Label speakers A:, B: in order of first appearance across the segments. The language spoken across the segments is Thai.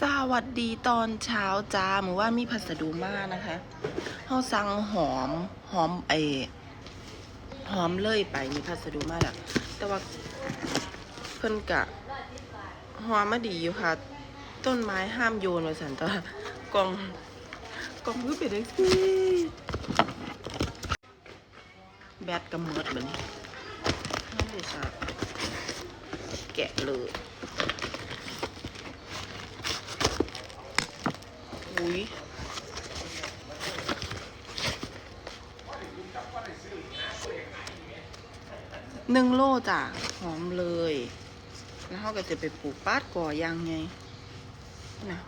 A: สวัสดีตอนเช้าจ้าหมือว่ามีพัสดุมานะคะเขาสั่งหอมหอมไอหอมเลยไปมีพัสดุมาแล้วแต่ว่าเพิ่นกะหอมมาดีอยู่ค่ะ ต้นไม้ห้ามโยนไว้สันตกล่องกล่องมือเป็นได้สิแบตกำเมิดแบบนี้ไม่ได้แกะเลยุ้ยหนึ่งโลจ้ะ หอมเลย แล้วเขาก็จะไปปลูกปาดก่อยังไงนะ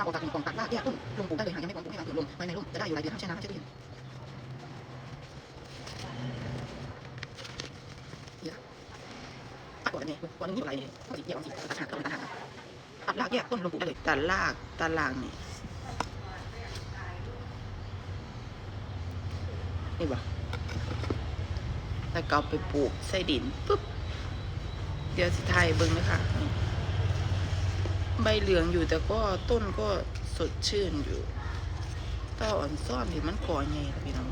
A: นำเอาเราออกจากกล่องตัดรากแยกต้นลงปลูกได้เลยค่ะยังไม่ปลูกให้วางเผื่อลงไว้ในร่มจะได้อยู่หลายเดือนห้ามแช่น้ำห้ามแช่ตู้เย็นเดี๋ยตัดก่อนเนี่ยก่อนนึงนี่อะไรเนี่ยต้องสีเขียวสีตัดหางต้นตัดหางตัดรากแยกต้นลงปลูกได้เลยตัดรากตัดรากนี่นี่บ่แล้วก็เอาไปปลูกใส่ดินปุ๊บเดี๋ยวสิไทยเบิ้งนะคะ ใบเหลืองอยู่แต่ก็ต้นก็สดชื่นอยู่ต้ออ่อนซ่อนที่มันก่อไงล่ะพี่น้อง